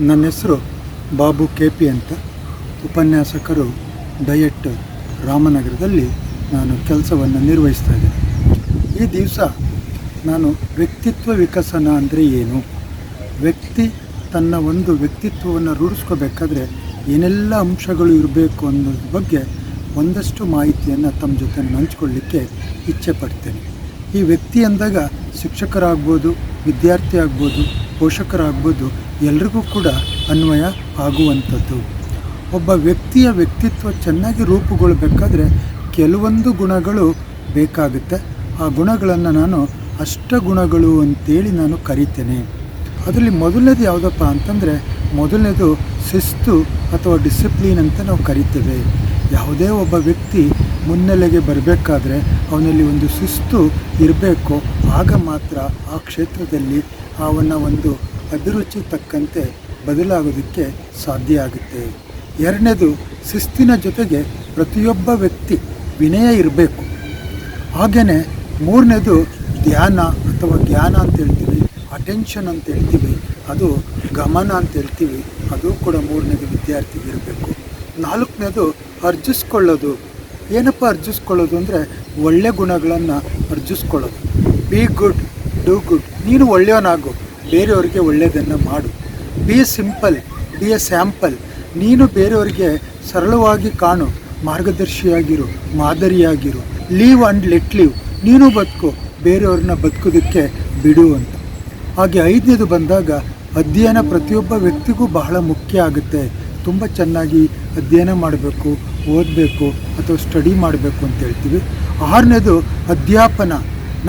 ನನ್ನ ಹೆಸರು Babu K P ಅಂತ. ಉಪನ್ಯಾಸಕರು ಡಯಟ್ ರಾಮನಗರದಲ್ಲಿ ನಾನು ಕೆಲಸವನ್ನು ನಿರ್ವಹಿಸ್ತಾ ಇದ್ದೇನೆ. ಈ ದಿವಸ ನಾನು ವ್ಯಕ್ತಿತ್ವ ವಿಕಸನ ಅಂದರೆ ಏನು? ವ್ಯಕ್ತಿ ತನ್ನ ಒಂದು ವ್ಯಕ್ತಿತ್ವವನ್ನು ರೂಢಿಸ್ಕೋಬೇಕಾದ್ರೆ ಏನೆಲ್ಲ ಅಂಶಗಳು ಇರಬೇಕು ಅನ್ನೋದ್ರ ಬಗ್ಗೆ ಒಂದಷ್ಟು ಮಾಹಿತಿಯನ್ನು ತಮ್ಮ ಜೊತೆ ಹಂಚ್ಕೊಳ್ಳಿಕ್ಕೆ ಇಚ್ಛೆ ಪಡ್ತೇನೆ. ಈ ವ್ಯಕ್ತಿ ಅಂದಾಗ ಶಿಕ್ಷಕರಾಗ್ಬೋದು, ವಿದ್ಯಾರ್ಥಿ ಆಗ್ಬೋದು, ಪೋಷಕರಾಗ್ಬೋದು ಎಲ್ರಿಗೂ ಕೂಡ ಅನ್ವಯ ಆಗುವಂಥದ್ದು. ಒಬ್ಬ ವ್ಯಕ್ತಿಯ ವ್ಯಕ್ತಿತ್ವ ಚೆನ್ನಾಗಿ ರೂಪುಗೊಳ್ಳಬೇಕಾದ್ರೆ ಕೆಲವೊಂದು ಗುಣಗಳು ಬೇಕಾಗುತ್ತೆ. ಆ ಗುಣಗಳನ್ನು ನಾನು ಅಷ್ಟಗುಣಗಳು ಅಂತೇಳಿ ನಾನು ಕರಿತೇನೆ. ಅದರಲ್ಲಿ ಮೊದಲನೇದು ಯಾವುದಪ್ಪ ಅಂತಂದರೆ ಮೊದಲನೇದು ಶಿಸ್ತು ಅಥವಾ ಡಿಸಿಪ್ಲಿನ್ ಅಂತ ನಾವು ಕರಿತೇವೆ. ಯಾವುದೇ ಒಬ್ಬ ವ್ಯಕ್ತಿ ಮುನ್ನೆಲೆಗೆ ಬರಬೇಕಾದ್ರೆ ಅವನಲ್ಲಿ ಒಂದು ಶಿಸ್ತು ಇರಬೇಕು. ಆಗ ಮಾತ್ರ ಆ ಕ್ಷೇತ್ರದಲ್ಲಿ ಅವನ ಒಂದು ಅಭಿರುಚಿ ತಕ್ಕಂತೆ ಬದಲಾಗೋದಕ್ಕೆ ಸಾಧ್ಯ ಆಗುತ್ತೆ ಎರಡನೇದು, ಶಿಸ್ತಿನ ಜೊತೆಗೆ ಪ್ರತಿಯೊಬ್ಬ ವ್ಯಕ್ತಿ ವಿನಯ ಇರಬೇಕು. ಹಾಗೆಯೇ ಮೂರನೇದು, ಧ್ಯಾನ ಅಥವಾ ಜ್ಞಾನ ಅಂತ ಹೇಳ್ತೀವಿ ಅಟೆನ್ಷನ್ ಅಂತ ಹೇಳ್ತೀವಿ, ಅದು ಗಮನ ಅಂತ ಹೇಳ್ತೀವಿ, ಅದು ಕೂಡ ಮೂರನೇದು ವಿದ್ಯಾರ್ಥಿಗೆ ಇರಬೇಕು. ನಾಲ್ಕನೇದು, ಅರ್ಜಿಸ್ಕೊಳ್ಳೋದು. ಏನಪ್ಪ ಅರ್ಜಿಸ್ಕೊಳ್ಳೋದು ಅಂದರೆ ಒಳ್ಳೆ ಗುಣಗಳನ್ನು ಅರ್ಜಿಸ್ಕೊಳ್ಳೋದು. ಬಿ ಗುಡ್ ಡೂ ಗುಡ್ ನೀನು ಒಳ್ಳೆಯವನಾಗು. ಬೇರೆಯವರಿಗೆ ಒಳ್ಳೆಯದನ್ನು ಮಾಡು. Be a simple be a sample ನೀನು ಬೇರೆಯವರಿಗೆ ಸರಳವಾಗಿ ಕಾಣು, ಮಾರ್ಗದರ್ಶಿಯಾಗಿರು, ಮಾದರಿಯಾಗಿರು. ಲೀವ್ ಆ್ಯಂಡ್ ಲೆಟ್ ಲೀವ್ ನೀನು ಬದುಕು, ಬೇರೆಯವ್ರನ್ನ ಬದುಕೋದಕ್ಕೆ ಬಿಡು ಅಂತ. ಹಾಗೆ ಐದನೇದು ಬಂದಾಗ ಅಧ್ಯಯನ ಪ್ರತಿಯೊಬ್ಬ ವ್ಯಕ್ತಿಗೂ ಬಹಳ ಮುಖ್ಯ ಆಗುತ್ತೆ. ತುಂಬ ಚೆನ್ನಾಗಿ ಅಧ್ಯಯನ ಮಾಡಬೇಕು, ಓದಬೇಕು ಅಥವಾ ಸ್ಟಡಿ ಮಾಡಬೇಕು ಅಂತ ಹೇಳ್ತೀವಿ. ಆರನೇದು ಅಧ್ಯಾಪನ.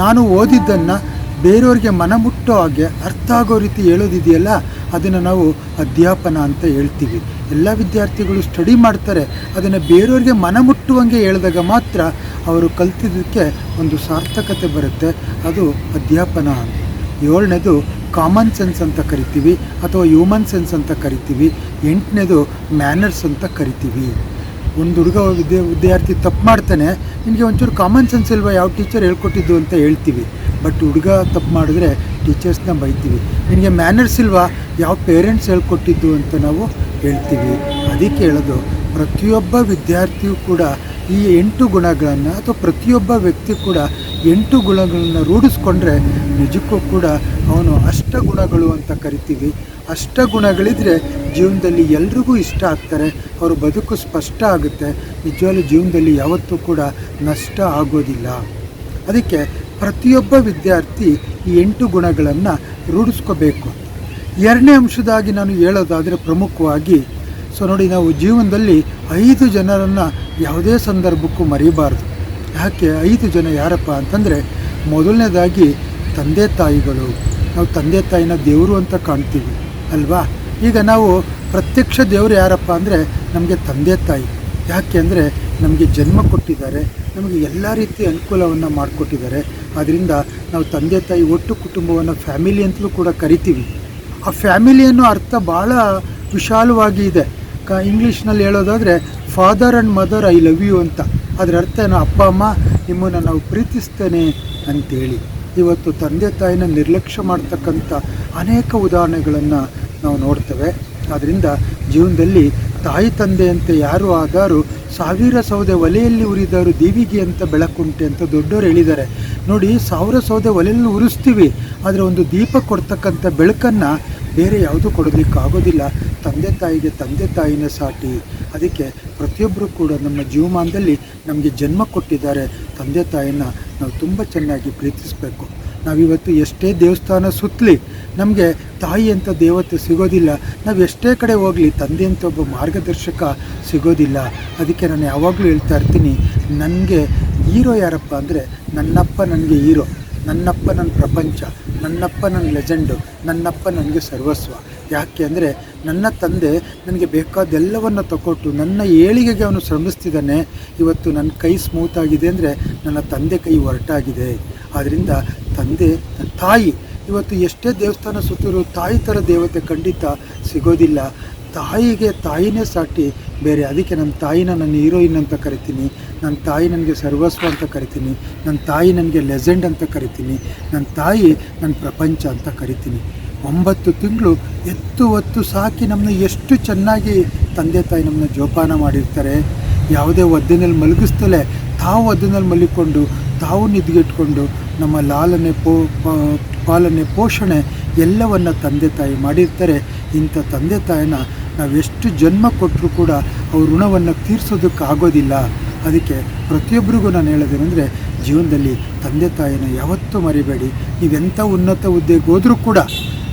ನಾನು ಓದಿದ್ದನ್ನು ಬೇರೆಯವ್ರಿಗೆ ಮನ ಮುಟ್ಟೋ ಹಾಗೆ ಅರ್ಥ ಆಗೋ ರೀತಿ ಹೇಳೋದಿದೆಯಲ್ಲ, ಅದನ್ನು ನಾವು ಅಧ್ಯಾಪನ ಅಂತ ಹೇಳ್ತೀವಿ. ಎಲ್ಲ ವಿದ್ಯಾರ್ಥಿಗಳು ಸ್ಟಡಿ ಮಾಡ್ತಾರೆ, ಅದನ್ನು ಬೇರೆಯವ್ರಿಗೆ ಮನ ಮುಟ್ಟುವಂಗೆ ಹೇಳಿದಾಗ ಮಾತ್ರ ಅವರು ಕಲ್ತಿದ್ದಕ್ಕೆ ಒಂದು ಸಾರ್ಥಕತೆ ಬರುತ್ತೆ. ಅದು ಅಧ್ಯಾಪನ ಅಂತ. ಏಳನೇದು ಕಾಮನ್ ಸೆನ್ಸ್ ಅಂತ ಕರಿತೀವಿ, ಅಥವಾ ಹ್ಯೂಮನ್ ಸೆನ್ಸ್ ಅಂತ ಕರಿತೀವಿ. ಎಂಟನೇದು ಮ್ಯಾನರ್ಸ್ ಅಂತ ಕರಿತೀವಿ. ಒಂದು ಹುಡುಗ ವಿದ್ಯಾ ವಿದ್ಯಾರ್ಥಿ ತಪ್ಪು ಮಾಡ್ತಾನೆ, ನಿನಗೆ ಒಂಚೂರು ಕಾಮನ್ ಸೆನ್ಸ್ ಇಲ್ವಾ? ಯಾವ ಟೀಚರ್ ಹೇಳ್ಕೊಟ್ಟಿದ್ದು ಅಂತ ಹೇಳ್ತೀವಿ. ಬಟ್ ಹುಡುಗ ತಪ್ಪು ಮಾಡಿದ್ರೆ ಟೀಚರ್ಸ್ನ ಬೈತೀವಿ. ನಿನಗೆ ಮ್ಯಾನರ್ಸ್ ಇಲ್ವಾ? ಯಾವ ಪೇರೆಂಟ್ಸ್ ಹೇಳ್ಕೊಟ್ಟಿದ್ದು ಅಂತ ನಾವು ಹೇಳ್ತೀವಿ. ಅದಕ್ಕೆ ಹೇಳೋದು, ಪ್ರತಿಯೊಬ್ಬ ವಿದ್ಯಾರ್ಥಿಯೂ ಕೂಡ ಈ ಎಂಟು ಗುಣಗಳನ್ನು ಅಥವಾ ಪ್ರತಿಯೊಬ್ಬ ವ್ಯಕ್ತಿ ಕೂಡ ಎಂಟು ಗುಣಗಳನ್ನು ರೂಢಿಸ್ಕೊಂಡ್ರೆ ನಿಜಕ್ಕೂ ಕೂಡ ಅವನು ಅಷ್ಟ ಗುಣಗಳು ಅಂತ ಕರಿತೀವಿ. ಅಷ್ಟ ಗುಣಗಳಿದ್ರೆ ಜೀವನದಲ್ಲಿ ಎಲ್ರಿಗೂ ಇಷ್ಟ ಆಗ್ತಾರೆ. ಅವ್ರ ಬದುಕು ಸ್ಪಷ್ಟ ಆಗುತ್ತೆ. ನಿಜವಾಗ್ಲೂ ಜೀವನದಲ್ಲಿ ಯಾವತ್ತೂ ಕೂಡ ನಷ್ಟ ಆಗೋದಿಲ್ಲ. ಅದಕ್ಕೆ ಪ್ರತಿಯೊಬ್ಬ ವಿದ್ಯಾರ್ಥಿ ಈ ಎಂಟು ಗುಣಗಳನ್ನು ರೂಢಿಸ್ಕೋಬೇಕು. ಎರಡನೇ ಅಂಶದಾಗಿ ನಾನು ಹೇಳೋದಾದರೆ ಪ್ರಮುಖವಾಗಿ, ಸೊ ನೋಡಿ ನಾವು ಜೀವನದಲ್ಲಿ ಐದು ಜನರನ್ನು ಯಾವುದೇ ಸಂದರ್ಭಕ್ಕೂ ಮರಿಬಾರ್ದು. ಯಾಕೆ? ಐದು ಜನ ಯಾರಪ್ಪ ಅಂತಂದರೆ ಮೊದಲನೇದಾಗಿ ತಂದೆ ತಾಯಿಗಳು. ನಾವು ತಂದೆ ತಾಯಿನ ದೇವರು ಅಂತ ಕಾಣ್ತೀವಿ. ಅಲ್ವಾ? ಈಗ ನಾವು ಪ್ರತ್ಯಕ್ಷ ದೇವರು ಯಾರಪ್ಪ ಅಂದರೆ ನಮಗೆ ತಂದೆ ತಾಯಿ. ಯಾಕೆ ಅಂದರೆ ನಮಗೆ ಜನ್ಮ ಕೊಟ್ಟಿದ್ದಾರೆ. ನಮಗೆ ಎಲ್ಲ ರೀತಿಯ ಅನುಕೂಲವನ್ನು ಮಾಡಿಕೊಟ್ಟಿದ್ದಾರೆ. ಆದ್ದರಿಂದ ನಾವು ತಂದೆ ತಾಯಿ ಒಟ್ಟು ಕುಟುಂಬವನ್ನು ಫ್ಯಾಮಿಲಿ ಅಂತಲೂ ಕೂಡ ಕರಿತೀವಿ. ಆ ಫ್ಯಾಮಿಲಿ ಅನ್ನೋ ಅರ್ಥ ಭಾಳ ವಿಶಾಲವಾಗಿ ಇದೆ. ಕ ಇಂಗ್ಲೀಷ್ನಲ್ಲಿ ಹೇಳೋದಾದರೆ father and mother I love you ಅಂತ. ಅದರ ಅರ್ಥ ಏನೋ? ಅಪ್ಪ, ಅಮ್ಮ, ನಿಮ್ಮನ್ನು ನಾವು ಪ್ರೀತಿಸ್ತೇನೆ ಅಂತೇಳಿ. ಇವತ್ತು ತಂದೆ ತಾಯಿನ ನಿರ್ಲಕ್ಷ್ಯ ಮಾಡ್ತಕ್ಕಂಥ ಅನೇಕ ಉದಾಹರಣೆಗಳನ್ನು ನಾವು ನೋಡ್ತೇವೆ. ಆದ್ದರಿಂದ ಜೀವನದಲ್ಲಿ ತಾಯಿ ತಂದೆಯಂತೆ ಯಾರು ಆದರೂ ಸಾವಿರ ಸೌದೆ ಒಲೆಯಲ್ಲಿ ಉರಿದಾರು ದೇವಿಗೆ ಅಂತ ಬೆಳಕುಂಟೆ ಅಂತ ದೊಡ್ಡವರು ಹೇಳಿದ್ದಾರೆ. ನೋಡಿ, ಸಾವಿರ ಸೌದೆ ಒಲೆಯಲ್ಲಿ ಉರಿಸ್ತೀವಿ, ಆದರೆ ಒಂದು ದೀಪ ಕೊಡ್ತಕ್ಕಂಥ ಬೆಳಕನ್ನು ಬೇರೆ ಯಾವುದೂ ಕೊಡೋದಕ್ಕಾಗೋದಿಲ್ಲ ತಂದೆ ತಾಯಿಗೆ ತಂದೆ ತಾಯಿನ ಸಾಟಿ. ಅದಕ್ಕೆ ಪ್ರತಿಯೊಬ್ಬರು ಕೂಡ ನಮ್ಮ ಜೀವಮಾನದಲ್ಲಿ ನಮಗೆ ಜನ್ಮ ಕೊಟ್ಟಿದ್ದಾರೆ. ತಂದೆ ತಾಯಿನ ನಾವು ತುಂಬ ಚೆನ್ನಾಗಿ ಪ್ರೀತಿಸಬೇಕು. ನಾವಿವತ್ತು ಎಷ್ಟೇ ದೇವಸ್ಥಾನ ಸುತ್ತಲಿ ನಮಗೆ ತಾಯಿ ಅಂತ ದೇವತೆ ಸಿಗೋದಿಲ್ಲ, ನಾವು ಎಷ್ಟೇ ಕಡೆ ಹೋಗಲಿ ತಂದೆ ಅಂತ ಒಬ್ಬ ಮಾರ್ಗದರ್ಶಕ ಸಿಗೋದಿಲ್ಲ. ಅದಕ್ಕೆ ನಾನು ಯಾವಾಗಲೂ ಹೇಳ್ತಾ ಇರ್ತೀನಿ, ನನಗೆ ಹೀರೋ ಯಾರಪ್ಪ ಅಂದರೆ ನನ್ನಪ್ಪ ನನಗೆ ಹೀರೋ, ನನ್ನಪ್ಪ ನನ್ನ ಪ್ರಪಂಚ, ನನ್ನಪ್ಪ ನನ್ನ ಲೆಜೆಂಡು, ನನ್ನಪ್ಪ ನನಗೆ ಸರ್ವಸ್ವ. ಯಾಕೆ ಅಂದರೆ ನನ್ನ ತಂದೆ ನನಗೆ ಬೇಕಾದೆಲ್ಲವನ್ನು ತಗೊಟ್ಟು ನನ್ನ ಏಳಿಗೆಗೆ ಅವನು ಶ್ರಮಿಸ್ತಿದ್ದಾನೆ. ಇವತ್ತು ನನ್ನ ಕೈ ಸ್ಮೂತ್ ಆಗಿದೆ ಅಂದರೆ ನನ್ನ ತಂದೆ ಕೈ ಹೊರಟಾಗಿದೆ. ಆದ್ದರಿಂದ ತಂದೆ, ತಾಯಿ. ಇವತ್ತು ಎಷ್ಟೇ ದೇವಸ್ಥಾನ ಸುತ್ತಿರೋ ತಾಯಿ ಥರ ದೇವತೆ ಖಂಡಿತ ಸಿಗೋದಿಲ್ಲ. ತಾಯಿಗೆ ತಾಯಿನೇ ಸಾಟಿ. ಬೇರೆ ಅದಕ್ಕೆ ನನ್ನ ತಾಯಿನ ನನ್ನ ಹೀರೋಯಿನ್ ಅಂತ ಕರಿತೀನಿ. ನನ್ನ ತಾಯಿ ನನಗೆ ಸರ್ವಸ್ವ ಅಂತ ಕರಿತೀನಿ. ನನ್ನ ತಾಯಿ ನನಗೆ ಲೆಜೆಂಡ್ ಅಂತ ಕರಿತೀನಿ. ನನ್ನ ತಾಯಿ ನನ್ನ ಪ್ರಪಂಚ ಅಂತ ಕರಿತೀನಿ. ಒಂಬತ್ತು ತಿಂಗಳು ಎತ್ತು ಒತ್ತು ಸಾಕಿ ನಮ್ಮನ್ನ ಎಷ್ಟು ಚೆನ್ನಾಗಿ ತಂದೆ, ತಾಯಿ ನಮ್ಮನ್ನ ಜೋಪಾನ ಮಾಡಿರ್ತಾರೆ. ಯಾವುದೇ ಒದ್ದಿನಲ್ಲಿ ಮಲಗಿಸ್ತಲೇ ತಾವು ಒದ್ದಿನಲ್ಲಿ ಮಲಿಕೊಂಡು ತಾವು ನಿದ್ಗೆಟ್ಕೊಂಡು ನಮ್ಮ ಲಾಲನೆ ಪೋ ಪಾಲನೆ ಪೋಷಣೆ ಎಲ್ಲವನ್ನು ತಂದೆ ತಾಯಿ ಮಾಡಿರ್ತಾರೆ. ಇಂಥ ತಂದೆ ತಾಯಿನ ನಾವು ಎಷ್ಟು ಜನ್ಮ ಕೊಟ್ಟರೂ ಕೂಡ ಅವ್ರ ಋಣವನ್ನು ತೀರಿಸೋದಕ್ಕೆ ಆಗೋದಿಲ್ಲ. ಅದಕ್ಕೆ ಪ್ರತಿಯೊಬ್ಬರಿಗೂ ನಾನು ಹೇಳೋದೇನೆಂದರೆ, ಜೀವನದಲ್ಲಿ ತಂದೆ ತಾಯಿನ ಯಾವತ್ತೂ ಮರಿಬೇಡಿ. ನೀವೆಂಥ ಉನ್ನತ ಹುದ್ದೆಗೆ ಹೋದರೂ ಕೂಡ,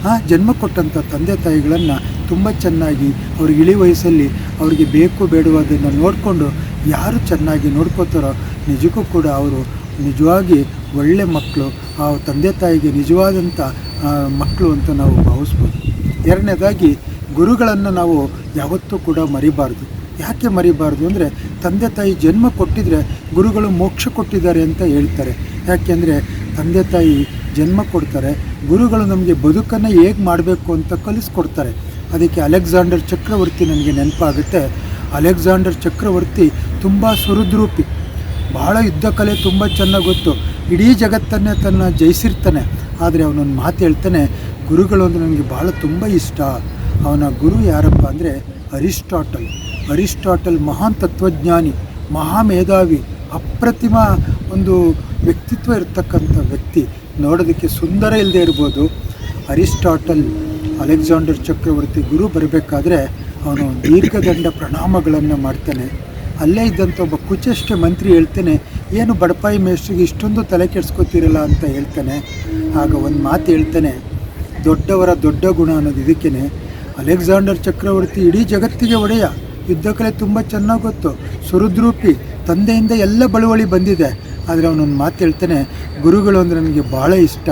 ಆ, ಜನ್ಮ ಕೊಟ್ಟಂಥ ತಂದೆ ತಾಯಿಗಳನ್ನು ತುಂಬ ಚೆನ್ನಾಗಿ ಅವ್ರಿಗೆ ಇಳಿ ವಯಸ್ಸಲ್ಲಿ ಅವ್ರಿಗೆ ಬೇಕು ಬೇಡುವುದನ್ನು ನೋಡಿಕೊಂಡು, ಯಾರು ಚೆನ್ನಾಗಿ ನೋಡ್ಕೋತಾರೋ ನಿಜಕ್ಕೂ ಕೂಡ ಅವರು ನಿಜವಾಗಿ ಒಳ್ಳೆ ಮಕ್ಕಳು, ಆ ತಂದೆ ತಾಯಿಗೆ ನಿಜವಾದಂಥ ಮಕ್ಕಳು ಅಂತ ನಾವು ಭಾವಿಸ್ಬೋದು. ಎರಡನೇದಾಗಿ ಗುರುಗಳನ್ನು ನಾವು ಯಾವತ್ತೂ ಕೂಡ ಮರಿಬಾರ್ದು. ಯಾಕೆ ಮರಿಬಾರ್ದು ಅಂದರೆ, ತಂದೆ ತಾಯಿ ಜನ್ಮ ಕೊಟ್ಟಿದ್ರೆ ಗುರುಗಳು ಮೋಕ್ಷ ಕೊಟ್ಟಿದ್ದಾರೆ ಅಂತ ಹೇಳ್ತಾರೆ. ಯಾಕೆಂದರೆ ತಂದೆ ತಾಯಿ ಜನ್ಮ ಕೊಡ್ತಾರೆ, ಗುರುಗಳು ನಮಗೆ ಬದುಕನ್ನು ಹೇಗೆ ಮಾಡಬೇಕು ಅಂತ ಕಲಿಸ್ಕೊಡ್ತಾರೆ. ಅದಕ್ಕೆ ಅಲೆಕ್ಸಾಂಡರ್ ಚಕ್ರವರ್ತಿ ನನಗೆ ನೆನಪಾಗುತ್ತೆ. ಅಲೆಕ್ಸಾಂಡರ್ ಚಕ್ರವರ್ತಿ ತುಂಬ ಸುಹೃದ್ರೂಪಿ. ಬಹಳ ಯುದ್ಧ ಕಲೆ ತುಂಬ ಚೆನ್ನಾಗಿ ಗೊತ್ತು. ಇಡೀ ಜಗತ್ತನ್ನೇ ತನ್ನ ಜಯಿಸಿರ್ತಾನೆ. ಆದರೆ ಅವನೊಂದು ಮಾತು ಹೇಳ್ತಾನೆ, ಗುರುಗಳು ಅಂದರೆ ನನಗೆ ಭಾಳ ತುಂಬ ಇಷ್ಟ. ಅವನ ಗುರು ಯಾರಪ್ಪ ಅಂದರೆ ಅರಿಸ್ಟಾಟಲ್. ಅರಿಸ್ಟಾಟಲ್ ಮಹಾನ್ ತತ್ವಜ್ಞಾನಿ ಮಹಾ ಮೇಧಾವಿ ಅಪ್ರತಿಮ ಒಂದು ವ್ಯಕ್ತಿತ್ವ ಇರತಕ್ಕಂಥ ವ್ಯಕ್ತಿ. ನೋಡೋದಕ್ಕೆ ಸುಂದರ ಇಲ್ಲದೆ ಇರ್ಬೋದು. ಅರಿಸ್ಟಾಟಲ್ ಅಲೆಕ್ಸಾಂಡರ್ ಚಕ್ರವರ್ತಿ ಗುರು ಬರಬೇಕಾದ್ರೆ ಅವನು ದೀರ್ಘದಂಡ ಪ್ರಣಾಮಗಳನ್ನು ಮಾಡ್ತಾನೆ. ಅಲ್ಲೇ ಇದ್ದಂಥ ಒಬ್ಬ ಕುಚೇಷ್ಟ ಮಂತ್ರಿ ಹೇಳ್ತಾನೆ, ಏನು ಬಡಪಾಯಿ ಮೇಷ್ಟ್ರಿಗೆ ಇಷ್ಟೊಂದು ತಲೆ ಕೆಡಿಸ್ಕೊತೀರಲ್ಲ ಅಂತ ಹೇಳ್ತಾನೆ. ಆಗ ಒಂದು ಮಾತು ಹೇಳ್ತಾನೆ, ದೊಡ್ಡವರ ದೊಡ್ಡ ಗುಣ ಅನ್ನೋದು ಇದಕ್ಕೇ ಅಲೆಕ್ಸಾಂಡರ್ ಚಕ್ರವರ್ತಿ ಇಡೀ ಜಗತ್ತಿಗೆ ಒಡೆಯ. ಯುದ್ಧ ಕಲೆ ತುಂಬ ಚೆನ್ನಾಗಿ ಗೊತ್ತು. ಸುರದ್ರೂಪಿ ತಂದೆಯಿಂದ ಎಲ್ಲ ಬಳುವಳಿ ಬಂದಿದೆ. ಆದರೆ ಅವನೊಂದು ಮಾತು ಹೇಳ್ತಾನೆ, ಗುರುಗಳು ಅಂದರೆ ನನಗೆ ಭಾಳ ಇಷ್ಟ.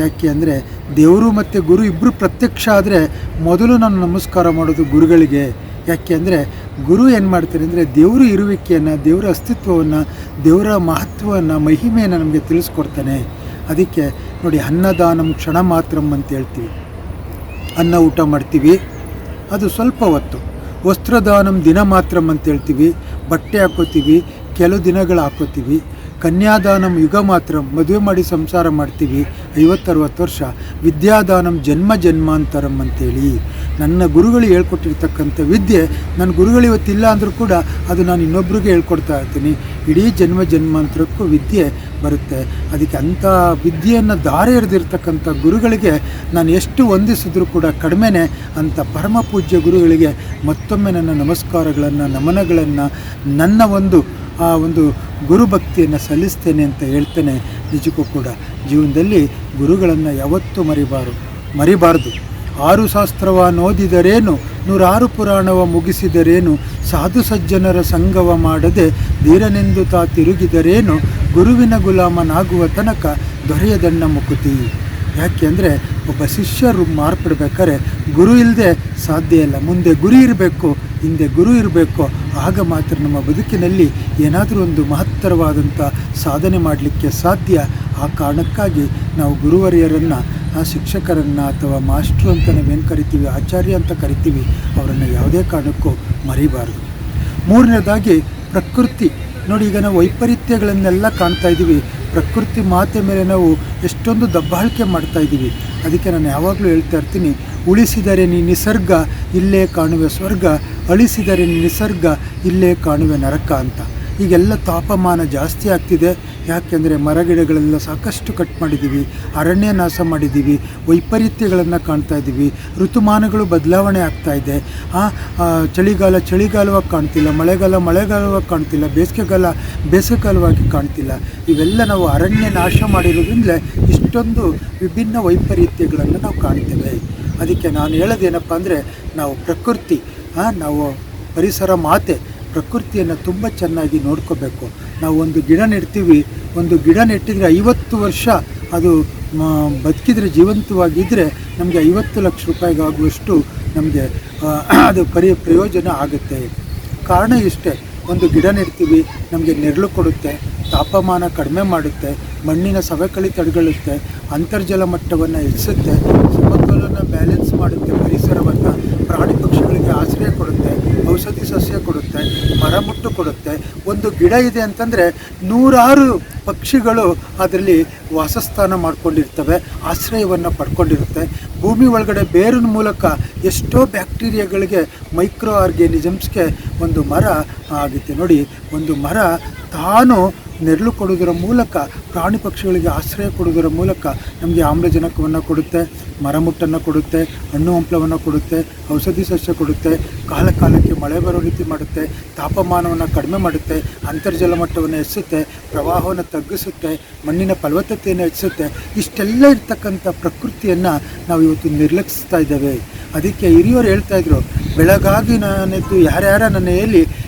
ಯಾಕೆ ಅಂದರೆ ದೇವರು ಮತ್ತು ಗುರು ಇಬ್ಬರು ಪ್ರತ್ಯಕ್ಷ ಆದರೆ ಮೊದಲು ನಾನು ನಮಸ್ಕಾರ ಮಾಡೋದು ಗುರುಗಳಿಗೆ. ಯಾಕೆ ಅಂದರೆ ಗುರು ಏನು ಮಾಡ್ತಾರೆ ಅಂದರೆ ದೇವರು ಇರುವಿಕೆಯನ್ನು, ದೇವರ ಅಸ್ತಿತ್ವವನ್ನು, ದೇವರ ಮಹತ್ವವನ್ನು, ಮಹಿಮೆಯನ್ನು ನಮಗೆ ತಿಳಿಸ್ಕೊಡ್ತಾನೆ. ಅದಕ್ಕೆ ನೋಡಿ ಅನ್ನದಾನಂ ಕ್ಷಣ ಮಾತ್ರಂ ಅಂತ ಹೇಳ್ತೀವಿ. ಅನ್ನ ಊಟ ಮಾಡ್ತೀವಿ. ಅದು ಸ್ವಲ್ಪ ಹೊತ್ತು. ವಸ್ತ್ರದಾನಂ ದಿನ ಮಾತ್ರಂ ಅಂತ ಹೇಳ್ತೀವಿ. ಬಟ್ಟೆ ಹಾಕೋತೀವಿ. ಕೆಲವು ದಿನಗಳು ಹಾಕೋತೀವಿ. ಕನ್ಯಾದಾನಂ ಯುಗ ಮಾತ್ರ, ಮದುವೆ ಮಾಡಿ ಸಂಸಾರ ಮಾಡ್ತೀವಿ, ಐವತ್ತರವತ್ತು ವರ್ಷ. ವಿದ್ಯಾದಾನಂ ಜನ್ಮ ಜನ್ಮಾಂತರಂ ಅಂತೇಳಿ. ನನ್ನ ಗುರುಗಳು ಹೇಳ್ಕೊಟ್ಟಿರ್ತಕ್ಕಂಥ ವಿದ್ಯೆ ನನ್ನ ಗುರುಗಳು ಇವತ್ತಿಲ್ಲ ಅಂದರೂ ಕೂಡ ಅದು ನಾನು ಇನ್ನೊಬ್ರಿಗೆ ಹೇಳ್ಕೊಡ್ತಾ ಇರ್ತೀನಿ. ಇಡೀ ಜನ್ಮ ಜನ್ಮಾಂತರಕ್ಕೂ ವಿದ್ಯೆ ಬರುತ್ತೆ. ಅದಕ್ಕೆ ಅಂಥ ವಿದ್ಯೆಯನ್ನು ದಾರಿ ಎರೆದಿರ್ತಕ್ಕಂಥ ಗುರುಗಳಿಗೆ ನಾನು ಎಷ್ಟು ವಂದಿಸಿದ್ರೂ ಕೂಡ ಕಡಿಮೆನೇ ಅಂಥ ಪರಮ ಪೂಜ್ಯ ಗುರುಗಳಿಗೆ ಮತ್ತೊಮ್ಮೆ ನನ್ನ ನಮಸ್ಕಾರಗಳನ್ನು, ನಮನಗಳನ್ನು, ನನ್ನ ಒಂದು ಆ ಒಂದು ಗುರುಭಕ್ತಿಯನ್ನು ಸಲ್ಲಿಸ್ತೇನೆ ಅಂತ ಹೇಳ್ತೇನೆ ನಿಜಕ್ಕೂ ಕೂಡ. ಜೀವನದಲ್ಲಿ ಗುರುಗಳನ್ನು ಯಾವತ್ತೂ ಮರಿಬಾರು, ಮರಿಬಾರ್ದು. ಆರು ಶಾಸ್ತ್ರವ ನೋದಿದರೇನು, ನೂರಾರು ಪುರಾಣವ ಮುಗಿಸಿದರೇನು, ಸಾಧು ಸಜ್ಜನರ ಸಂಗವ ಮಾಡದೆ ಧೀರನೆಂದು ತಾ ತಿರುಗಿದರೇನು, ಗುರುವಿನ ಗುಲಾಮನಾಗುವ ತನಕ ದೊರೆಯದಣ್ಣ ಮುಕುತಿ. ಯಾಕೆ ಅಂದರೆ ಒಬ್ಬ ಶಿಷ್ಯರು ಮಾರ್ಪಡ್ಬೇಕಾದ್ರೆ ಗುರು ಇಲ್ಲದೆ ಸಾಧ್ಯ ಇಲ್ಲ. ಮುಂದೆ ಗುರಿ ಇರಬೇಕು, ಹಿಂದೆ ಗುರು ಇರಬೇಕು. ಆಗ ಮಾತ್ರ ನಮ್ಮ ಬದುಕಿನಲ್ಲಿ ಏನಾದರೂ ಒಂದು ಮಹತ್ತರವಾದಂಥ ಸಾಧನೆ ಮಾಡಲಿಕ್ಕೆ ಸಾಧ್ಯ. ಆ ಕಾರಣಕ್ಕಾಗಿ ನಾವು ಗುರುವರಿಯರನ್ನು, ಆ ಶಿಕ್ಷಕರನ್ನು ಅಥವಾ ಮಾಸ್ಟ್ರು ಅಂತ ನಾವೇನು ಕರಿತೀವಿ, ಆಚಾರ್ಯ ಅಂತ ಕರಿತೀವಿ, ಅವರನ್ನು ಯಾವುದೇ ಕಾರಣಕ್ಕೂ ಮರಿಬಾರದು. ಮೂರನೇದಾಗಿ ಪ್ರಕೃತಿ. ನೋಡಿ, ಈಗ ನಾವು ವೈಪರೀತ್ಯಗಳನ್ನೆಲ್ಲ ಕಾಣ್ತಾ ಇದ್ದೀವಿ. ಪ್ರಕೃತಿ ಮಾತೆ ಮೇಲೆ ನಾವು ಎಷ್ಟೊಂದು ದಬ್ಬಾಳಿಕೆ ಮಾಡ್ತಾ ಇದ್ದೀವಿ. ಅದಕ್ಕೆ ನಾನು ಯಾವಾಗಲೂ ಹೇಳ್ತಾ ಇರ್ತೀನಿ ಉಳಿಸಿದರೆ ನೀ ನಿಸರ್ಗ, ಇಲ್ಲೇ ಕಾಣುವೆ ಸ್ವರ್ಗ, ಅಳಿಸಿದರೆ ನೀ ನಿಸರ್ಗ, ಇಲ್ಲೇ ಕಾಣುವೆ ನರಕ ಅಂತ. ಈಗೆಲ್ಲ ತಾಪಮಾನ ಜಾಸ್ತಿ ಆಗ್ತಿದೆ. ಯಾಕೆಂದರೆ ಮರಗಿಡಗಳೆಲ್ಲ ಸಾಕಷ್ಟು ಕಟ್ ಮಾಡಿದ್ದೀವಿ ಅರಣ್ಯ ನಾಶ ಮಾಡಿದ್ದೀವಿ ವೈಪರೀತ್ಯಗಳನ್ನು ಕಾಣ್ತಾ ಇದ್ದೀವಿ ಋತುಮಾನಗಳು ಬದಲಾವಣೆ ಆಗ್ತಾ ಇದೆ. ಚಳಿಗಾಲ ಚಳಿಗಾಲವಾಗಿ ಕಾಣ್ತಿಲ್ಲ, ಮಳೆಗಾಲ ಮಳೆಗಾಲವಾಗಿ ಕಾಣ್ತಿಲ್ಲ, ಬೇಸಿಗೆಗಾಲ ಬೇಸಿಗೆಗಾಲವಾಗಿ ಕಾಣ್ತಿಲ್ಲ. ಇವೆಲ್ಲ ನಾವು ಅರಣ್ಯ ನಾಶ ಮಾಡಿರೋದ್ರಿಂದಲೇ ಇಷ್ಟೊಂದು ವಿಭಿನ್ನ ವೈಪರೀತ್ಯಗಳನ್ನು ನಾವು ಕಾಣ್ತೇವೆ. ಅದಕ್ಕೆ ನಾನು ಹೇಳೋದೇನಪ್ಪ ಅಂದರೆ, ನಾವು ಪ್ರಕೃತಿ ನಾವು ಪರಿಸರ ಮಾತೆ, ಪ್ರಕೃತಿಯನ್ನು ತುಂಬ ಚೆನ್ನಾಗಿ ನೋಡ್ಕೋಬೇಕು. ನಾವು ಒಂದು ಗಿಡ ನೆಡ್ತೀವಿ, ಒಂದು ಗಿಡ ನೆಟ್ಟಿದ್ರೆ ಐವತ್ತು ವರ್ಷ ಅದು ಬದುಕಿದರೆ ಜೀವಂತವಾಗಿದ್ದರೆ ನಮಗೆ ಐವತ್ತು ಲಕ್ಷ ರೂಪಾಯಿಗಾಗುವಷ್ಟು ನಮಗೆ ಅದು ಪರಿ, ಪ್ರಯೋಜನ ಆಗುತ್ತೆ. ಕಾರಣ ಇಷ್ಟೇ, ಒಂದು ಗಿಡ ನೆಡ್ತೀವಿ, ನಮಗೆ ನೆರಳು ಕೊಡುತ್ತೆ, ತಾಪಮಾನ ಕಡಿಮೆ ಮಾಡುತ್ತೆ, ಮಣ್ಣಿನ ಸವಕಳಿ ತಡೆಗಳುತ್ತೆ ಅಂತರ್ಜಲ ಮಟ್ಟವನ್ನು ಹೆಚ್ಚಿಸುತ್ತೆ ಮಾಡುತ್ತೆ ಪರಿಸರವನ್ನು ಪ್ರಾಣಿ ಪಕ್ಷಿಗಳಿಗೆ ಆಶ್ರಯ ಕೊಡುತ್ತೆ, ಔಷಧಿ ಸಸ್ಯ ಕೊಡುತ್ತೆ ಮರ ಮುಟ್ಟು ಕೊಡುತ್ತೆ. ಒಂದು ಗಿಡ ಇದೆ ಅಂತಂದರೆ ನೂರಾರು ಪಕ್ಷಿಗಳು ಅದರಲ್ಲಿ ವಾಸಸ್ಥಾನ ಮಾಡಿಕೊಂಡಿರ್ತವೆ, ಆಶ್ರಯವನ್ನು ಪಡ್ಕೊಂಡಿರುತ್ತೆ. ಭೂಮಿ ಒಳಗಡೆ ಬೇರಿನ ಮೂಲಕ ಎಷ್ಟೋ ಬ್ಯಾಕ್ಟೀರಿಯಾಗಳಿಗೆ ಮೈಕ್ರೋ ಆರ್ಗ್ಯಾನಿಸಮ್ಸ್ಗೆ ಒಂದು ಮರ ಆಗುತ್ತೆ. ನೋಡಿ, ಒಂದು ಮರ ತಾನು ನೆರಳು ಕೊಡೋದರ ಮೂಲಕ, ಪ್ರಾಣಿ ಪಕ್ಷಿಗಳಿಗೆ ಆಶ್ರಯ ಕೊಡೋದರ ಮೂಲಕ ನಮಗೆ ಆಮ್ಲಜನಕವನ್ನು ಕೊಡುತ್ತೆ, ಮರಮುಟ್ಟನ್ನು ಕೊಡುತ್ತೆ, ಹಣ್ಣು ಹಂಪಲವನ್ನು ಕೊಡುತ್ತೆ, ಔಷಧಿ ಸಸ್ಯ ಕೊಡುತ್ತೆ, ಕಾಲ ಕಾಲಕ್ಕೆ ಮಳೆ ಬರೋ ರೀತಿ ಮಾಡುತ್ತೆ, ತಾಪಮಾನವನ್ನು ಕಡಿಮೆ ಮಾಡುತ್ತೆ, ಅಂತರ್ಜಲ ಮಟ್ಟವನ್ನು ಹೆಚ್ಚಿಸುತ್ತೆ ಪ್ರವಾಹವನ್ನು ತಗ್ಗಿಸುತ್ತೆ, ಮಣ್ಣಿನ ಫಲವತ್ತತೆಯನ್ನು ಹೆಚ್ಚಿಸುತ್ತೆ, ಇಷ್ಟೆಲ್ಲ ಇರ್ತಕ್ಕಂಥ ಪ್ರಕೃತಿಯನ್ನು ನಾವು ಇವತ್ತು ನಿರ್ಲಕ್ಷಿಸ್ತಾ ಇದ್ದೇವೆ. ಅದಕ್ಕೆ ಹಿರಿಯವರು ಹೇಳ್ತಾ ಇದ್ರು ಬೆಳಗಾಗಿ ನಾನೆದ್ದು ಯಾರ್ಯಾರ ನನ್ನ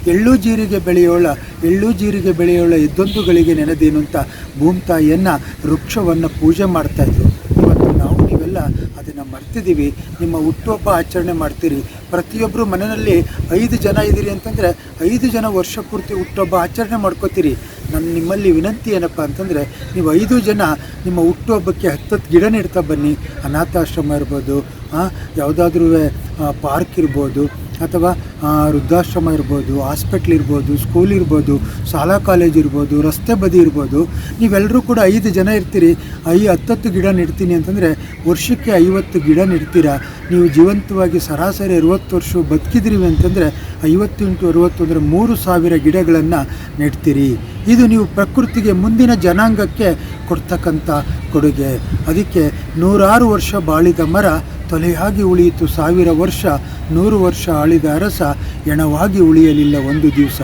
ಎಳ್ಳು ಜೀರಿಗೆ ಬೆಳೆಯೋಳ ಎಳ್ಳು ಜೀರಿಗೆ ಬೆಳೆಯುವ ಇದ್ದೊಂದುಗಳಿಗೆ ನೆನೆದೇನು ಅಂತ ಭೂಮ್ತಾಯಿಯನ್ನು ವೃಕ್ಷವನ್ನು ಪೂಜೆ ಮಾಡ್ತಾ ಇದ್ರು. ಇವತ್ತು ನಾವು ನೀವೆಲ್ಲ ಅದನ್ನು ಮರ್ತಿದ್ದೀವಿ. ನಿಮ್ಮ ಹುಟ್ಟುಹಬ್ಬ ಆಚರಣೆ ಮಾಡ್ತೀರಿ. ಪ್ರತಿಯೊಬ್ಬರು ಮನೆಯಲ್ಲಿ ಐದು ಜನ ಇದ್ದೀರಿ ಅಂತಂದರೆ ಐದು ಜನ ವರ್ಷ ಪೂರ್ತಿ ಹುಟ್ಟುಹಬ್ಬ ಆಚರಣೆ ಮಾಡ್ಕೋತೀರಿ. ನನ್ನ ನಿಮ್ಮಲ್ಲಿ ವಿನಂತಿ ಏನಪ್ಪ ಅಂತಂದರೆ ನೀವು ಐದು ಜನ ನಿಮ್ಮ ಹುಟ್ಟುಹಬ್ಬಕ್ಕೆ ಹತ್ತತ್ತು ಗಿಡ ನೆಡ್ತಾ ಬನ್ನಿ. ಅನಾಥಾಶ್ರಮ ಇರ್ಬೋದು ಯಾವುದಾದ್ರೂ ಪಾರ್ಕ್ ಇರ್ಬೋದು ಅಥವಾ ವೃದ್ಧಾಶ್ರಮ ಇರ್ಬೋದು, ಹಾಸ್ಪಿಟ್ಲ್ ಇರ್ಬೋದು ಸ್ಕೂಲ್ ಇರ್ಬೋದು, ಶಾಲಾ ಕಾಲೇಜ್ ಇರ್ಬೋದು, ರಸ್ತೆ ಬದಿ ಇರ್ಬೋದು ನೀವೆಲ್ಲರೂ ಕೂಡ ಐದು ಜನ ಇರ್ತೀರಿ. ಐ ಹತ್ತತ್ತು ಗಿಡ ನೆಡ್ತೀನಿ ಅಂತಂದರೆ ವರ್ಷಕ್ಕೆ ಐವತ್ತು ಗಿಡ ನೆಡ್ತೀರಾ? ನೀವು ಜೀವಂತವಾಗಿ ಸರಾಸರಿ ಅರುವತ್ತು ವರ್ಷ ಬದುಕಿದ್ರಿ ಅಂತಂದರೆ ಐವತ್ತು ಇಂಟು ಅರುವತ್ತು ಅಂದರೆ ಮೂರು ಸಾವಿರ ಗಿಡಗಳನ್ನು ನೆಡ್ತೀರಿ. ಇದು ನೀವು ಪ್ರಕೃತಿಗೆ ಮುಂದಿನ ಜನಾಂಗಕ್ಕೆ ಕೊಡ್ತಕ್ಕಂಥ ಕೊಡುಗೆ. ಅದಕ್ಕೆ ನೂರಾರು ವರ್ಷ ಬಾಳಿದ ಮರ ತೊಲೆಯಾಗಿ ಉಳಿಯಿತು. ಸಾವಿರ ವರ್ಷ, ನೂರು ವರ್ಷ ಆಳಿದ ಅರಸ ಎಣವಾಗಿ ಉಳಿಯಲಿಲ್ಲ ಒಂದು ದಿವಸ.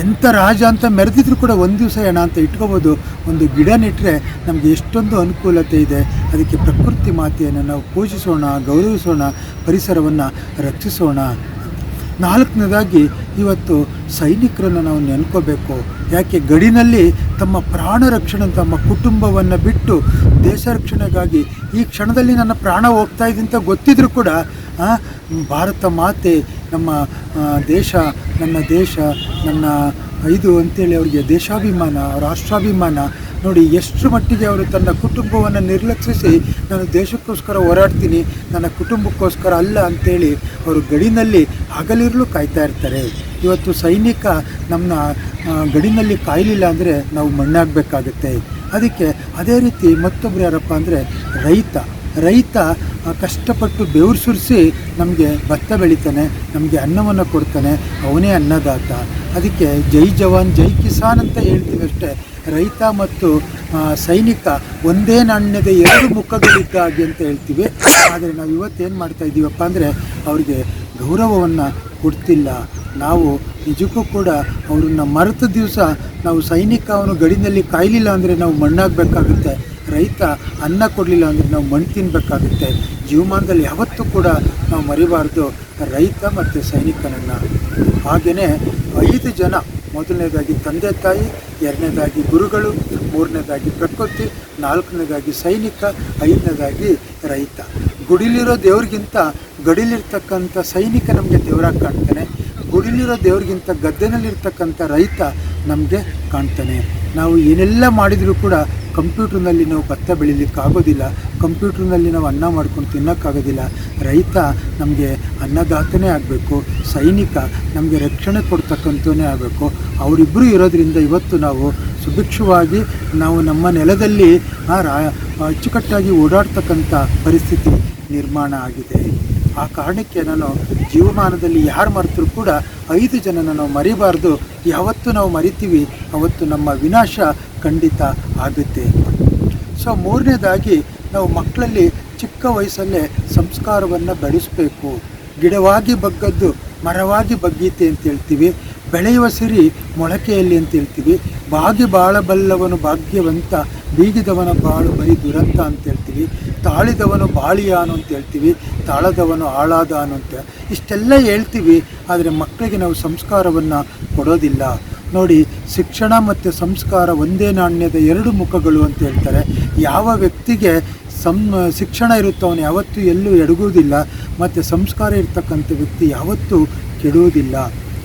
ಎಂಥ ರಾಜ ಅಂತ ಮೆರೆದಿದ್ರು ಕೂಡ ಒಂದು ದಿವಸ ಎಣ ಅಂತ ಇಟ್ಕೋಬೋದು. ಒಂದು ಗಿಡ ನೆಟ್ಟರೆ ನಮಗೆ ಎಷ್ಟೊಂದು ಅನುಕೂಲತೆ ಇದೆ. ಅದಕ್ಕೆ ಪ್ರಕೃತಿ ಮಾತೆಯನ್ನು ನಾವು ಪೂಜಿಸೋಣ, ಗೌರವಿಸೋಣ, ಪರಿಸರವನ್ನು ರಕ್ಷಿಸೋಣ. ನಾಲ್ಕನೇದಾಗಿ, ಇವತ್ತು ಸೈನಿಕರನ್ನು ನಾವು ನೆನ್ಕೋಬೇಕು. ಯಾಕೆ ಗಡಿನಲ್ಲಿ ತಮ್ಮ ಪ್ರಾಣ ರಕ್ಷಣೆ ತಮ್ಮ ಕುಟುಂಬವನ್ನು ಬಿಟ್ಟು ದೇಶ ರಕ್ಷಣೆಗಾಗಿ ಈ ಕ್ಷಣದಲ್ಲಿ ನನ್ನ ಪ್ರಾಣ ಹೋಗ್ತಾ ಇದೆ ಅಂತ ಗೊತ್ತಿದ್ರೂ ಕೂಡ ಭಾರತ ಮಾತೆ, ನಮ್ಮ ದೇಶ, ನನ್ನ ದೇಶ, ನನ್ನ ಇದು ಅಂತೇಳಿ ಅವರಿಗೆ ದೇಶಾಭಿಮಾನ, ರಾಷ್ಟ್ರಾಭಿಮಾನ ನೋಡಿ, ಎಷ್ಟು ಮಟ್ಟಿಗೆ ಅವರು ತನ್ನ ಕುಟುಂಬವನ್ನು ನಿರ್ಲಕ್ಷಿಸಿ ನಾನು ದೇಶಕ್ಕೋಸ್ಕರ ಹೋರಾಡ್ತೀನಿ, ನನ್ನ ಕುಟುಂಬಕ್ಕೋಸ್ಕರ ಅಲ್ಲ ಅಂತೇಳಿ ಅವರು ಗಡಿನಲ್ಲಿ ಹಗಲಿರಲು ಕಾಯ್ತಾ ಇರ್ತಾರೆ. ಇವತ್ತು ಸೈನಿಕ ನಮ್ಮನ್ನ ಗಡಿನಲ್ಲಿ ಕಾಯಲಿಲ್ಲ ಅಂದರೆ ನಾವು ಮಣ್ಣಾಗಬೇಕಾಗತ್ತೆ. ಅದಕ್ಕೆ ಅದೇ ರೀತಿ ಮತ್ತೊಬ್ಬರು ಯಾರಪ್ಪ ಅಂದರೆ ರೈತ. ರೈತ ಕಷ್ಟಪಟ್ಟು ಬೆವರು ಸುರಿಸಿ ನಮಗೆ ಭತ್ತ ಬೆಳಿತಾನೆ, ನಮಗೆ ಅನ್ನವನ್ನು ಕೊಡ್ತಾನೆ, ಅವನೇ ಅನ್ನದಾತ. ಅದಕ್ಕೆ ಜೈ ಜವಾನ್, ಜೈ ಕಿಸಾನ್ ಅಂತ ಹೇಳ್ತೀವಿ ಅಷ್ಟೇ. ರೈತ ಮತ್ತು ಸೈನಿಕ ಒಂದೇ ನಾಣ್ಯದ ಎರಡು ಮುಖಗಳಿದ್ದ ಹಾಗೆ ಅಂತ ಹೇಳ್ತೀವಿ. ಆದರೆ ನಾವು ಇವತ್ತೇನು ಮಾಡ್ತಾ ಇದ್ದೀವಪ್ಪ ಅಂದರೆ ಅವರಿಗೆ ಗೌರವವನ್ನು ಕೊಡ್ತಿಲ್ಲ. ನಾವು ನಿಜಕ್ಕೂ ಕೂಡ ಅವ್ರನ್ನ ಮರೆತ ದಿವಸ ನಾವು ಸೈನಿಕ ಅವನು ಗಡಿನಲ್ಲಿ ಕಾಯಲಿಲ್ಲ ಅಂದರೆ ನಾವು ಮಣ್ಣಾಗಬೇಕಾಗುತ್ತೆ. ರೈತ ಅನ್ನ ಕೊಡಲಿಲ್ಲ ಅಂದರೆ ನಾವು ಮಣ್ಣು ತಿನ್ನಬೇಕಾಗುತ್ತೆ ಜೀವಮಾನದಲ್ಲಿ ಯಾವತ್ತೂ ಕೂಡ ನಾವು ಮರಿಬಾರ್ದು ರೈತ ಮತ್ತು ಸೈನಿಕನನ್ನು. ಹಾಗೆಯೇ ಐದು ಜನ, ಮೊದಲನೇದಾಗಿ ತಂದೆ ತಾಯಿ ಎರಡನೇದಾಗಿ ಗುರುಗಳು, ಮೂರನೇದಾಗಿ ಪ್ರಕೃತಿ, ನಾಲ್ಕನೇದಾಗಿ ಸೈನಿಕ, ಐದನೇದಾಗಿ ರೈತ. ಗುಡಿಲಿರೋ ದೇವ್ರಿಗಿಂತ ಗಡಿಲಿರ್ತಕ್ಕಂಥ ಸೈನಿಕ ನಮಗೆ ದೇವರಾಗಿ ಕಾಣ್ತಾನೆ. ಗುಡಿಲಿರೋ ದೇವ್ರಿಗಿಂತ ಗದ್ದೆನಲ್ಲಿರ್ತಕ್ಕಂಥ ರೈತ ನಮಗೆ ಕಾಣ್ತಾನೆ. ನಾವು ಏನೆಲ್ಲ ಮಾಡಿದರೂ ಕೂಡ ಕಂಪ್ಯೂಟ್ರ್ನಲ್ಲಿ ನಾವು ಭತ್ತ ಬೆಳಿಲಿಕ್ಕೆ ಆಗೋದಿಲ್ಲ ಕಂಪ್ಯೂಟ್ರ್ನಲ್ಲಿ ನಾವು ಅನ್ನ ಮಾಡ್ಕೊಂಡು ತಿನ್ನೋಕ್ಕಾಗೋದಿಲ್ಲ. ರೈತ ನಮಗೆ ಅನ್ನದಾತನೇ ಆಗಬೇಕು, ಸೈನಿಕ ನಮಗೆ ರಕ್ಷಣೆ ಕೊಡ್ತಕ್ಕಂಥವೇ ಆಗಬೇಕು. ಅವರಿಬ್ಬರು ಇರೋದ್ರಿಂದ ಇವತ್ತು ನಾವು ಸುಭಿಕ್ಷವಾಗಿ ನಾವು ನಮ್ಮ ನೆಲದಲ್ಲಿ ಅಚ್ಚುಕಟ್ಟಾಗಿ ಓಡಾಡ್ತಕ್ಕಂಥ ಪರಿಸ್ಥಿತಿ ನಿರ್ಮಾಣ ಆಗಿದೆ. ಆ ಕಾರಣಕ್ಕೆ ನಾನು ಜೀವಮಾನದಲ್ಲಿ ಯಾರು ಮರೆತರೂ ಕೂಡ ಐದು ಜನನ ನಾವು ಮರಿಬಾರ್ದು. ಯಾವತ್ತು ನಾವು ಮರಿತೀವಿ, ಅವತ್ತು ನಮ್ಮ ವಿನಾಶ ಖಂಡಿತ ಆಗುತ್ತೆ. ಸೊ, ಮೂರನೇದಾಗಿ ನಾವು ಮಕ್ಕಳಲ್ಲಿ ಚಿಕ್ಕ ವಯಸ್ಸಲ್ಲೇ ಸಂಸ್ಕಾರವನ್ನು ಬೆಳೆಸಬೇಕು. ಗಿಡವಾಗಿ ಬಗ್ಗದ್ದು ಮರವಾಗಿ ಬಗ್ಗೀತೆ ಅಂತ ಹೇಳ್ತೀವಿ. ಬೆಳೆಯುವ ಸಿರಿ ಮೊಳಕೆಯಲ್ಲಿ ಅಂತ ಹೇಳ್ತೀವಿ. ಬಾಗಿ ಬಾಳಬಲ್ಲವನು ಭಾಗ್ಯವಂತ, ಬೀಗಿದವನ ಬಾಳು ಬರೀ ದುರಂತ ಅಂತ ಹೇಳ್ತೀವಿ. ತಾಳಿದವನು ಬಾಳಿಯಾನು ಅಂತ ಹೇಳ್ತೀವಿ. ತಾಳದವನು ಆಳಾದಾನು ಅಂತ. ಇಷ್ಟೆಲ್ಲ ಹೇಳ್ತೀವಿ, ಆದರೆ ಮಕ್ಕಳಿಗೆ ನಾವು ಸಂಸ್ಕಾರವನ್ನು ಕೊಡೋದಿಲ್ಲ. ನೋಡಿ, ಶಿಕ್ಷಣ ಮತ್ತು ಸಂಸ್ಕಾರ ಒಂದೇ ನಾಣ್ಯದ ಎರಡು ಮುಖಗಳು ಅಂತ ಹೇಳ್ತಾರೆ. ಯಾವ ವ್ಯಕ್ತಿಗೆ ಸಂ, ಶಿಕ್ಷಣ ಇರುತ್ತೋ ಅವನು ಯಾವತ್ತೂ ಎಲ್ಲೂ ಎಡಗುವುದಿಲ್ಲ, ಮತ್ತು ಸಂಸ್ಕಾರ ಇರ್ತಕ್ಕಂಥ ವ್ಯಕ್ತಿ ಯಾವತ್ತೂ ಕೆಡುವುದಿಲ್ಲ.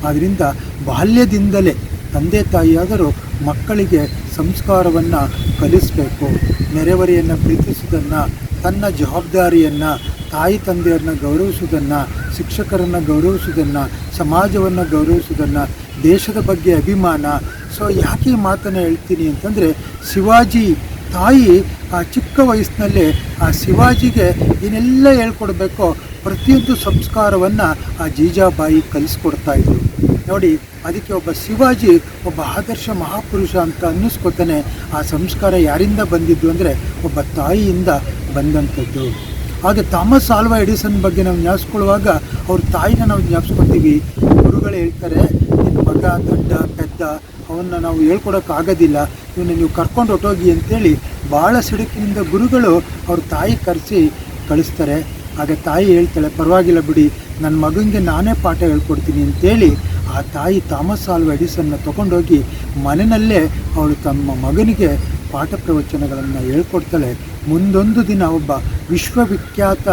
ಆದ್ದರಿಂದ ಬಾಲ್ಯದಿಂದಲೇ ತಂದೆ ತಾಯಿಯಾದರೂ ಮಕ್ಕಳಿಗೆ ಸಂಸ್ಕಾರವನ್ನು ಕಲಿಸಬೇಕು. ನೆರೆಹೊರೆಯನ್ನು ಪ್ರೀತಿಸುವುದನ್ನು ತನ್ನ ಜವಾಬ್ದಾರಿಯನ್ನು, ತಾಯಿ ತಂದೆಯರನ್ನ ಗೌರವಿಸುವುದನ್ನು ಶಿಕ್ಷಕರನ್ನು ಗೌರವಿಸುವುದನ್ನು ಸಮಾಜವನ್ನು ಗೌರವಿಸುವುದನ್ನು ದೇಶದ ಬಗ್ಗೆ ಅಭಿಮಾನ. ಸೊ ಯಾಕೆ ಈ ಮಾತನ್ನು ಹೇಳ್ತೀನಿ ಅಂತಂದರೆ, ಶಿವಾಜಿ ತಾಯಿ ಆ ಚಿಕ್ಕ ವಯಸ್ಸಿನಲ್ಲಿ ಆ ಶಿವಾಜಿಗೆ ಏನೆಲ್ಲ ಹೇಳ್ಕೊಡ್ಬೇಕೋ ಪ್ರತಿಯೊಂದು ಸಂಸ್ಕಾರವನ್ನು ಆ ಜೀಜಾಬಾಯಿ ಕಲಿಸ್ಕೊಡ್ತಾ ಇದ್ರು. ನೋಡಿ, ಅದಕ್ಕೆ ಒಬ್ಬ ಶಿವಾಜಿ ಒಬ್ಬ ಆದರ್ಶ ಮಹಾಪುರುಷ ಅಂತ ಅನ್ನಿಸ್ಕೊತಾನೆ ಆ ಸಂಸ್ಕಾರ ಯಾರಿಂದ ಬಂದಿದ್ದು ಅಂದರೆ ಒಬ್ಬ ತಾಯಿಯಿಂದ ಬಂದಂಥದ್ದು. ಹಾಗೆ ಥಾಮಸ್ ಆಲ್ವಾ ಎಡಿಸನ್ ಬಗ್ಗೆ ನಾವು ಜ್ಞಾಪಿಸ್ಕೊಳ್ಳುವಾಗ ಅವ್ರ ತಾಯಿನ ನಾವು ಜ್ಞಾಪಿಸ್ಕೊತೀವಿ. ಗುರುಗಳು ಹೇಳ್ತಾರೆ ಮಗ ದೊಡ್ಡ, ಪೆದ್ದ, ಅವನ್ನ ನಾವು ಹೇಳ್ಕೊಡೋಕ್ಕಾಗೋದಿಲ್ಲ. ಇವನ್ನ ನೀವು ಕರ್ಕೊಂಡು ಹೊಟ್ಟೋಗಿ ಅಂತೇಳಿ ಭಾಳ ಸಿಡುಕಿನಿಂದ ಗುರುಗಳು ಅವ್ರ ತಾಯಿ ಕರೆಸಿ ಕಳಿಸ್ತಾರೆ. ಆಗ ತಾಯಿ ಹೇಳ್ತಾಳೆ, ಪರವಾಗಿಲ್ಲ ಬಿಡಿ ನನ್ನ ಮಗನಿಗೆ ನಾನೇ ಪಾಠ ಹೇಳ್ಕೊಡ್ತೀನಿ ಅಂತೇಳಿ ಆ ತಾಯಿ ಥಾಮಸ್ ಆಲ್ವ ಎಡಿಸನ್ನ ತೊಗೊಂಡೋಗಿ ಮನೆಯಲ್ಲೇ ಅವಳು ತಮ್ಮ ಮಗನಿಗೆ ಪಾಠ ಪ್ರವಚನಗಳನ್ನು ಹೇಳ್ಕೊಡ್ತಾಳೆ. ಮುಂದೊಂದು ದಿನ ಒಬ್ಬ ವಿಶ್ವವಿಖ್ಯಾತ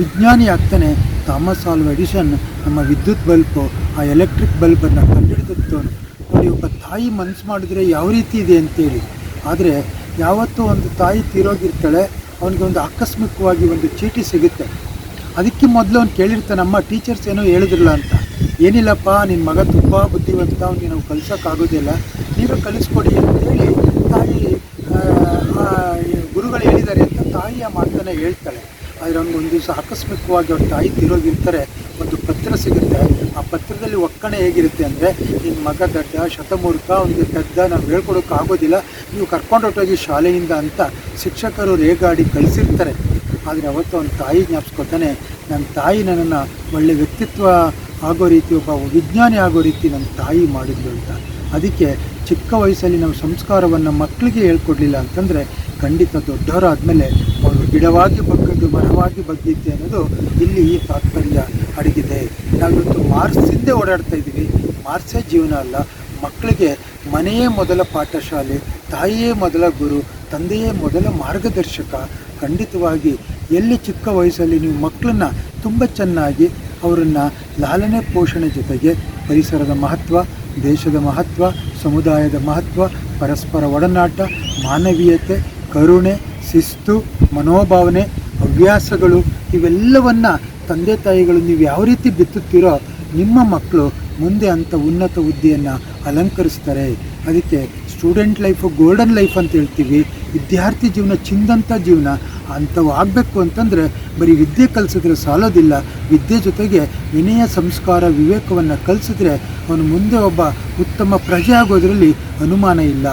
ವಿಜ್ಞಾನಿ ಆಗ್ತಾನೆ. ಥಾಮಸ್ ಆಲ್ವ ಎಡಿಸನ್ ನಮ್ಮ ವಿದ್ಯುತ್ ಬಲ್ಬು, ಆ ಎಲೆಕ್ಟ್ರಿಕ್ ಬಲ್ಬನ್ನು ಕಂಡುಹಿಡಿದಿತ್ತು. ನೋಡಿ, ಒಬ್ಬ ತಾಯಿ ಮನಸ್ಸು ಮಾಡಿದ್ರೆ ಯಾವ ರೀತಿ ಇದೆ ಅಂತೇಳಿ. ಆದರೆ, ಯಾವತ್ತೂ ಒಂದು ತಾಯಿ ತೀರೋಗಿರ್ತಾಳೆ, ಅವನಿಗೆ ಒಂದು ಆಕಸ್ಮಿಕವಾಗಿ ಒಂದು ಚೀಟಿ ಸಿಗುತ್ತೆ. ಅದಕ್ಕೆ ಮೊದಲು ಅವ್ನು ಕೇಳಿರ್ತಾನೆ ನಮ್ಮ ಟೀಚರ್ಸ್ ಏನೋ ಹೇಳಿದ್ರಲ್ಲ ಅಂತ. ಏನಿಲ್ಲಪ್ಪ ನಿನ್ನ ಮಗ ತುಂಬ ಬುದ್ಧಿವಂತ, ಅವ್ನಿಗೆ ನಾವು ಕಲಿಸೋಕ್ಕಾಗೋದಿಲ್ಲ ನೀವೇ ಕಲಿಸ್ಕೊಡಿ ಅಂತೇಳಿ ತಾಯಿ ಗುರುಗಳು ಹೇಳಿದ್ದಾರೆ ಅಂತ ತಾಯಿಯ ಮಾತನ್ನು ಹೇಳ್ತಾಳೆ. ಆದರೆ ಒಂದು ದಿವಸ ಆಕಸ್ಮಿಕವಾಗಿ ಅವ್ರ ತಾಯಿ ತಿರೋಗಿರ್ತಾರೆ, ಒಂದು ಪತ್ರ ಸಿಗುತ್ತೆ. ಆ ಪತ್ರದಲ್ಲಿ ಒಕ್ಕಣೆ ಹೇಗಿರುತ್ತೆ ಅಂದರೆ ನಿನ್ನ ಮಗ ದಡ್ಡ ಶತಮೂರ್ಖ, ಒಂದು ಪೆದ್ದ ನಾವು ಹೇಳ್ಕೊಡೋಕೆ ಆಗೋದಿಲ್ಲ, ನೀವು ಕರ್ಕೊಂಡು ಹೊಟ್ಟೋಗಿ ಶಾಲೆಯಿಂದ ಅಂತ ಶಿಕ್ಷಕರು ರೇಗಾಡಿ ಕಳಿಸಿರ್ತಾರೆ. ಆದರೆ ಅವತ್ತು ಅವನ ತಾಯಿ ಜ್ಞಾಪಿಸ್ಕೊತಾನೆ ನನ್ನ ತಾಯಿ ನನ್ನನ್ನು ಒಳ್ಳೆ ವ್ಯಕ್ತಿತ್ವ ಆಗೋ ರೀತಿ, ಒಬ್ಬ ವಿಜ್ಞಾನಿ ಆಗೋ ರೀತಿ ನನ್ನ ತಾಯಿ ಮಾಡಿದ್ಲು ಅಂತ. ಅದಕ್ಕೆ ಚಿಕ್ಕ ವಯಸ್ಸಲ್ಲಿ ನಾವು ಸಂಸ್ಕಾರವನ್ನು ಮಕ್ಕಳಿಗೆ ಹೇಳ್ಕೊಡ್ಲಿಲ್ಲ ಅಂತಂದರೆ ಖಂಡಿತ ದೊಡ್ಡವರಾದಮೇಲೆ ಅವರು ಗಿಡವಾಗಿ ಬಗ್ಗದ್ದು ಮರವಾಗಿ ಬಗ್ಗಿದ್ದೆ ಅನ್ನೋದು ಇಲ್ಲಿ ಈ ತಾತ್ಪರ್ಯ ಅಡಗಿದೆ. ನಾವಿವತ್ತು ಮಾರ್ಸಿದ್ದೇ ಓಡಾಡ್ತಾ ಇದ್ದೀವಿ. ಮಾರ್ಸೇ ಜೀವನ ಅಲ್ಲ. ಮಕ್ಕಳಿಗೆ ಮನೆಯೇ ಮೊದಲ ಪಾಠಶಾಲೆ, ತಾಯಿಯೇ ಮೊದಲ ಗುರು, ತಂದೆಯೇ ಮೊದಲ ಮಾರ್ಗದರ್ಶಕ. ಖಂಡಿತವಾಗಿ ಎಲ್ಲಿ ಚಿಕ್ಕ ವಯಸ್ಸಲ್ಲಿ ನೀವು ಮಕ್ಕಳನ್ನ ತುಂಬ ಚೆನ್ನಾಗಿ ಅವರನ್ನು ಲಾಲನೆ ಪೋಷಣೆ ಜೊತೆಗೆ ಪರಿಸರದ ಮಹತ್ವ ದೇಶದ ಮಹತ್ವ, ಸಮುದಾಯದ ಮಹತ್ವ, ಪರಸ್ಪರ ಒಡನಾಟ, ಮಾನವೀಯತೆ, ಕರುಣೆ, ಶಿಸ್ತು, ಮನೋಭಾವನೆ, ಹವ್ಯಾಸಗಳು ಇವೆಲ್ಲವನ್ನು ತಂದೆ ತಾಯಿಗಳು ನೀವು ಯಾವ ರೀತಿ ಬಿತ್ತುತ್ತೀರೋ ನಿಮ್ಮ ಮಕ್ಕಳು ಮುಂದೆ ಅಂಥ ಉನ್ನತ ಹುದ್ದೆಯನ್ನು ಅಲಂಕರಿಸ್ತಾರೆ. ಅದಕ್ಕೆ ಸ್ಟೂಡೆಂಟ್ ಲೈಫು ಗೋಲ್ಡನ್ ಲೈಫ್ ಅಂತ ಹೇಳ್ತೀವಿ. ವಿದ್ಯಾರ್ಥಿ ಜೀವನ ಚಿಂದಂಥ ಜೀವನ ಅಂಥವು ಆಗಬೇಕು ಅಂತಂದರೆ ಬರೀ ವಿದ್ಯೆ ಕಲಿಸಿದ್ರೆ ಸಾಲೋದಿಲ್ಲ. ವಿದ್ಯೆ ಜೊತೆಗೆ ವಿನಯ ಸಂಸ್ಕಾರ, ವಿವೇಕವನ್ನು ಕಲಿಸಿದ್ರೆ ಅವನು ಮುಂದೆ ಒಬ್ಬ ಉತ್ತಮ ಪ್ರಜೆ ಆಗೋದರಲ್ಲಿ ಅನುಮಾನ ಇಲ್ಲ.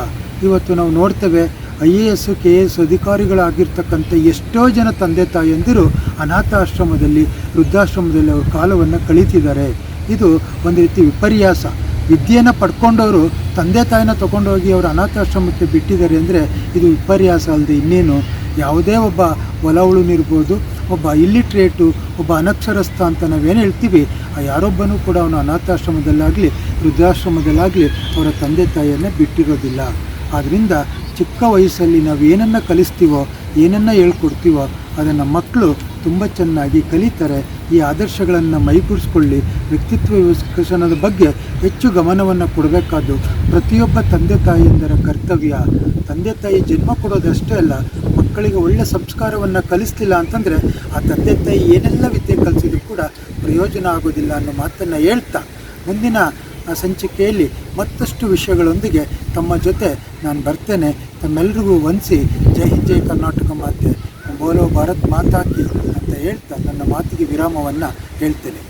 ಇವತ್ತು ನಾವು ನೋಡ್ತೇವೆ, I A S, K A S ಅಧಿಕಾರಿಗಳಾಗಿರ್ತಕ್ಕಂಥ ಎಷ್ಟೋ ಜನ ತಂದೆ ತಾಯಿಯಂದಿರು ಅನಾಥಾಶ್ರಮದಲ್ಲಿ, ವೃದ್ಧಾಶ್ರಮದಲ್ಲಿ ಅವರು ಕಾಲವನ್ನು ಕಳೀತಿದ್ದಾರೆ. ಇದು ಒಂದು ರೀತಿ ವಿಪರ್ಯಾಸ. ವಿದ್ಯೆಯನ್ನು ಪಡ್ಕೊಂಡವರು ತಂದೆ ತಾಯಿನ ತಗೊಂಡೋಗಿ ಅವರು ಅನಾಥಾಶ್ರಮಕ್ಕೆ ಬಿಟ್ಟಿದ್ದಾರೆ ಅಂದರೆ ಇದು ವಿಪರ್ಯಾಸ ಅಲ್ಲದೆ ಇನ್ನೇನು? ಯಾವುದೇ ಒಬ್ಬ ಒಲವುಳುನಿರ್ಬೋದು ಒಬ್ಬ ಇಲ್ಲಿಟ್ರೇಟು ಒಬ್ಬ ಅನಕ್ಷರಸ್ಥ ಅಂತ ನಾವೇನು ಹೇಳ್ತೀವಿ? ಆ ಯಾರೊಬ್ಬನೂ ಕೂಡ ಅವನು ಅನಾಥಾಶ್ರಮದಲ್ಲಾಗಲಿ, ವೃದ್ಧಾಶ್ರಮದಲ್ಲಾಗಲಿ ಅವರ ತಂದೆ ತಾಯಿಯನ್ನೇ ಬಿಟ್ಟಿರೋದಿಲ್ಲ. ಆದ್ದರಿಂದ ಚಿಕ್ಕ ವಯಸ್ಸಲ್ಲಿ ನಾವು ಏನನ್ನು ಕಲಿಸ್ತೀವೋ, ಏನನ್ನು ಹೇಳ್ಕೊಡ್ತೀವೋ, ಅದನ್ನು ಮಕ್ಕಳು ತುಂಬ ಚೆನ್ನಾಗಿ ಕಲಿತಾರೆ ಈ ಆದರ್ಶಗಳನ್ನು ಮೈಗೂಡಿಸ್ಕೊಳ್ಳಿ. ವ್ಯಕ್ತಿತ್ವ ವಿಕಸನದ ಬಗ್ಗೆ ಹೆಚ್ಚು ಗಮನವನ್ನು ಕೊಡಬೇಕಾದ್ದು ಪ್ರತಿಯೊಬ್ಬ ತಂದೆ ತಾಯಿಯಂದರ ಕರ್ತವ್ಯ. ತಂದೆ ತಾಯಿ ಜನ್ಮ ಕೊಡೋದಷ್ಟೇ ಅಲ್ಲ, ಮಕ್ಕಳಿಗೆ ಒಳ್ಳೆಯ ಸಂಸ್ಕಾರವನ್ನು ಕಲಿಸ್ತಿಲ್ಲ ಅಂತಂದರೆ ಆ ತಂದೆ ತಾಯಿ ಏನೆಲ್ಲ ವಿದ್ಯೆ ಕಲಿಸಿದ್ರು ಕೂಡ ಪ್ರಯೋಜನ ಆಗೋದಿಲ್ಲ ಅನ್ನೋ ಮಾತನ್ನು ಹೇಳ್ತಾ. ಮುಂದಿನ ಸಂಚಿಕೆಯಲ್ಲಿ ಮತ್ತಷ್ಟು ವಿಷಯಗಳೊಂದಿಗೆ ತಮ್ಮ ಜೊತೆ ನಾನು ಬರ್ತೇನೆ. ತಮ್ಮೆಲ್ಲರಿಗೂ ವಂದಿಸಿ. ಜೈ ಹಿಂದ್, ಜೈ ಕರ್ನಾಟಕ ಮಾತೆ. ಬೋಲೋ ಭಾರತ್ ಮಾತಾಕಿ ಹೇಳ್ತಾ ನನ್ನ ಮಾತಿಗೆ ವಿರಾಮವನ್ನು ಹೇಳ್ತೇನೆ.